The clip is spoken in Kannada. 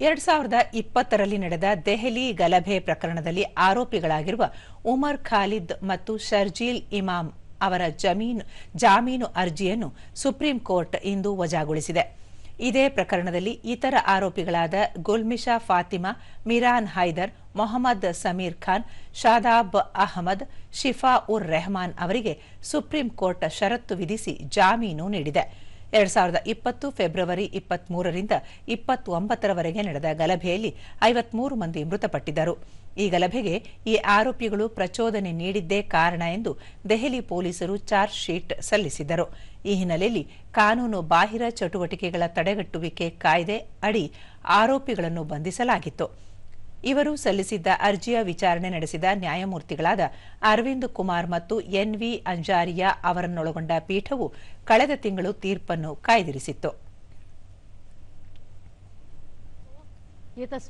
ಎರಡ್ ಸಾವಿರದ ಇಪ್ಪತ್ತರಲ್ಲಿ ನಡೆದ ದೆಹಲಿ ಗಲಭೆ ಪ್ರಕರಣದಲ್ಲಿ ಆರೋಪಿಗಳಾಗಿರುವ ಉಮರ್ ಖಾಲಿದ್ ಮತ್ತು ಶರ್ಜೀಲ್ ಇಮಾಮ್ ಅವರ ಜಮೀನು, ಜಾಮೀನು ಅರ್ಜಿಯನ್ನು ಸುಪ್ರೀಂ ಕೋರ್ಟ್ ಇಂದು ವಜಾಗೊಳಿಸಿದೆ. ಇದೇ ಪ್ರಕರಣದಲ್ಲಿ ಇತರ ಆರೋಪಿಗಳಾದ ಗುಲ್ಮಿಶಾ ಫಾತಿಮಾ, ಮಿರಾನ್ ಹೈದರ್, ಮೊಹಮ್ಮದ್ ಸಮೀರ್ ಖಾನ್, ಶಾದಾಬ್ ಅಹಮದ್, ಶಿಫಾ ಉರ್ ರೆಹಮಾನ್ ಅವರಿಗೆ ಸುಪ್ರೀಂ ಕೋರ್ಟ್ ಷರತ್ತು ವಿಧಿಸಿ ಜಾಮೀನು ನೀಡಿದೆ. ಎರಡ್ ಸಾವಿರದ ಇಪ್ಪತ್ತು ಫೆಬ್ರವರಿ ಇಪ್ಪತ್ಮೂರರಿಂದ ಇಪ್ಪತ್ತೊಂಬತ್ತರವರೆಗೆ ನಡೆದ ಗಲಭೆಯಲ್ಲಿ ಐವತ್ಮೂರು ಮಂದಿ ಮೃತಪಟ್ಟಿದ್ದರು. ಈ ಗಲಭೆಗೆ ಈ ಆರೋಪಿಗಳು ಪ್ರಚೋದನೆ ನೀಡಿದ್ದೇ ಕಾರಣ ಎಂದು ದೆಹಲಿ ಪೊಲೀಸರು ಚಾರ್ಜ್ ಶೀಟ್ ಸಲ್ಲಿಸಿದ್ದರು. ಈ ಹಿನ್ನೆಲೆಯಲ್ಲಿ ಕಾನೂನು ಬಾಹಿರ ಚಟುವಟಿಕೆಗಳ ತಡೆಗಟ್ಟುವಿಕೆ ಕಾಯ್ದೆ ಅಡಿ ಆರೋಪಿಗಳನ್ನು ಬಂಧಿಸಲಾಗಿತ್ತು. ಇವರು ಸಲ್ಲಿಸಿದ್ದ ಅರ್ಜಿಯ ವಿಚಾರಣೆ ನಡೆಸಿದ ನ್ಯಾಯಮೂರ್ತಿಗಳಾದ ಅರವಿಂದ್ ಕುಮಾರ್ ಮತ್ತು ಎನ್ ವಿ ಅಂಜಾರಿಯಾ ಅವರನ್ನೊಳಗೊಂಡ ಪೀಠವು ಕಳೆದ ತಿಂಗಳು ತೀರ್ಪನ್ನು ಕಾಯ್ದಿರಿಸಿತ್ತು.